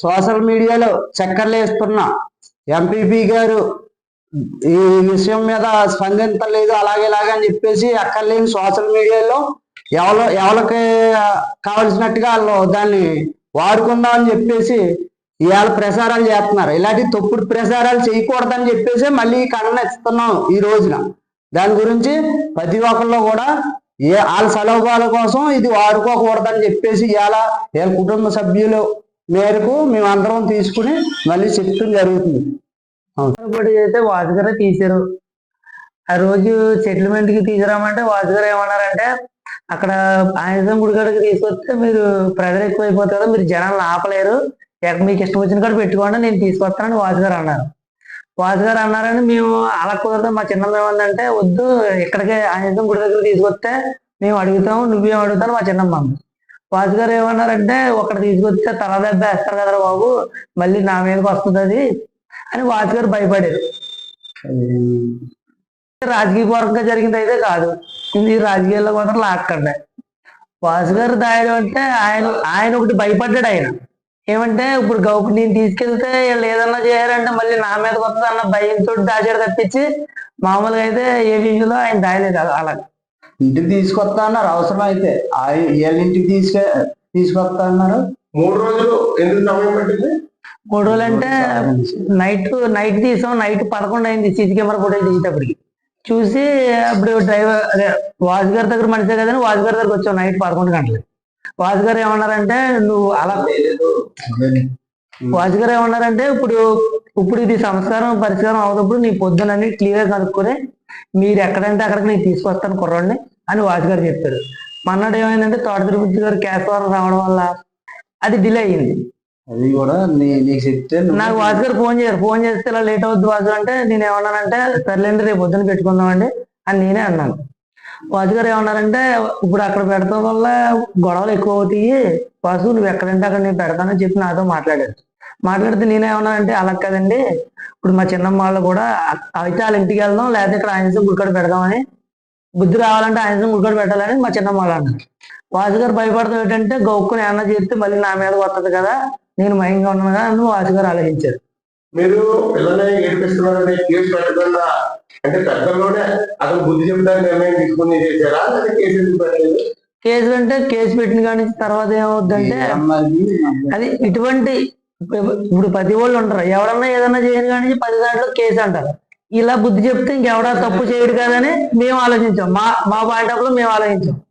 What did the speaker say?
Social మీడియాలో చక్కర్లేస్తున్న MPP గారు ఈ విషయం మీద స్పందించలేదు అలాగే ఇలాగే అని చెప్పేసి అక్కర్లేని సోషల్ మీడియాలో ఎవరు ఎవరికి కావలసినట్టుగా వాళ్ళు దాన్ని వాడుకుందాం అని చెప్పేసి ఇవాళ ప్రసారాలు చేస్తున్నారు. ఇలాంటి తప్పుడు ప్రసారాలు చేయకూడదని చెప్పేసి మళ్ళీ ఈ ఇస్తున్నాం ఈ రోజున. దాని గురించి ప్రతి ఒక్కళ్ళు కూడా ఏ వాళ్ళ సలహాల కోసం ఇది వాడుకోకూడదని చెప్పేసి ఇవాళ వీళ్ళ కుటుంబ సభ్యులు మేరకు మేమందరం తీసుకుని మళ్ళీ చెప్తూ జరుగుతుంది. పొడి అయితే వాసుగారే తీశారు. ఆ రోజు సెటిల్మెంట్కి తీసుకురామంటే వాసుగారు ఏమన్నారంటే అక్కడ ఆయుధం గుడికాడికి తీసుకొస్తే మీరు ప్రజలు ఎక్కువైపోతారు కదా మీరు జనాలను ఆపలేరు. ఎక్కడ మీకు ఇష్టం వచ్చిన కాడ పెట్టుకోండి నేను తీసుకొస్తానని వాసుగారు అన్నారు. వాసుగారు అన్నారని మేము అలా కుదరదు మా చిన్నమ్మ ఏమందంటే వద్దు ఇక్కడికే ఆయుధం గుడి దగ్గర తీసుకొస్తే మేము అడుగుతాము నువ్వేం అడుగుతాను మా చిన్నమ్మ అంది. వాసుగారు ఏమన్నారంటే ఒకటి తీసుకొస్తే తల దెబ్బ వేస్తారు కదరా బాబు మళ్ళీ నా మీదకి వస్తుంది అది అని వాసుగారు భయపడారు. రాజకీయ పరంగా జరిగింది అయితే కాదు. ఇది రాజకీయాల్లో మాత్రం లాక్కండి వాసు గారు దాయడం అంటే ఆయన ఆయన ఒకటి భయపడ్డాడు ఆయన. ఏమంటే ఇప్పుడు గౌకు నేను తీసుకెళ్తే వీళ్ళు ఏదన్నా చేయాలంటే మళ్ళీ నా మీద వస్తుంది అన్న భయంతో దాచాడు తప్పించి మామూలుగా అయితే ఏ విషయంలో ఆయన దాయలేదు అలా. ఇంటికి తీసుకొస్తా అన్నారు అవసరం అయితే ఆ వీళ్ళ ఇంటికి తీసుకె తీసుకొస్తా అన్నారు. మూడు రోజులు ఎందుకు సమయం పట్టింది? మూడు రోజులు అంటే నైట్ నైట్ తీసాం నైట్ పదకొండు అయింది సీసీ కెమెరా ఫోటోలు తీసేటప్పటికి. చూసి అప్పుడు డ్రైవర్ అదే వాజ్ గారి దగ్గర మనిషే కదని వాజ్ గారి దగ్గరకు వచ్చాం నైట్ పదకొండు గంటలకి. వాజ్ గారు ఏమన్నారంటే నువ్వు అలా వాజ్ గారు ఏమన్నారంటే ఇప్పుడు ఇప్పుడు ఇది సంస్కారం పరిష్కారం అవునప్పుడు నీ పొద్దునని క్లియర్ కనుక్కొని మీరు ఎక్కడంటే అక్కడికి నేను తీసుకొస్తాను కుర్రోడిని అని వాజ్ గారు చెప్పారు. మన్నాడు ఏమైందంటే తోట తిరుపతి గారు క్యాష్ రావడం వల్ల అది డిలే అయ్యింది అది కూడా నీకు చెప్తే నాకు వాసు గారు ఫోన్ చేశారు ఫోన్ చేస్తే ఇలా లేట్ అవుద్ది వాసు అంటే నేను ఏమన్నానంటే సర్లేండి రేపు పొద్దున పెట్టుకుందామండి అని నేనే అన్నాను. వాసు గారు ఏమన్నారంటే ఇప్పుడు అక్కడ పెడతాం వల్ల గొడవలు ఎక్కువ అవుతాయి. వాసు నువ్వు ఎక్కడంటే అక్కడ నేను పెడతానని చెప్పి నాతో మాట్లాడారు. మాట్లాడితే నేనేమన్నానంటే అలా కదండి. ఇప్పుడు మా చిన్నమ్మ వాళ్ళు కూడా అయితే వాళ్ళ ఇంటికి వెళ్దాం లేకపోతే ఇక్కడ ఆయన గుడికాడ పెడదామని బుద్ధి రావాలంటే ఆయన గుడికాడ పెట్టాలని మా చిన్నమ్మ వాళ్ళు అన్నారు. వాసు గారు భయపడతాం ఏంటంటే గౌక్కుని ఏమన్నా చేస్తే మళ్ళీ నా మీద వస్తుంది కదా నేను మయంగా ఉన్నాను కదా అని వాసు గారు ఆలోచించారు. మీరు పిల్లల్ని ఏడిపిస్తున్నారనే కేసు పెట్టకుండా అంటే పెద్దల్లోనే అతను బుద్ధి చెబుతారని నిర్ణయం తీసుకుని చేశారా? లేదా కేసు ఎందుకు పెట్టలేదు? కేసు అంటే కేసు పెట్టిన కాడి నుంచి తర్వాత ఏమవుద్దంటే అది ఇటువంటి ఇప్పుడు పది వాళ్ళు ఉంటారు. ఎవడన్నా ఏదన్నా చేయను కానీ పది దాంట్లో కేసు అంటారు. ఇలా బుద్ధి చెప్తే ఇంకెవడా తప్పు చేయడు కాదని మేము ఆలోచించాం. మా మా పాయింట్ ఆఫ్లో మేము ఆలోచించాం.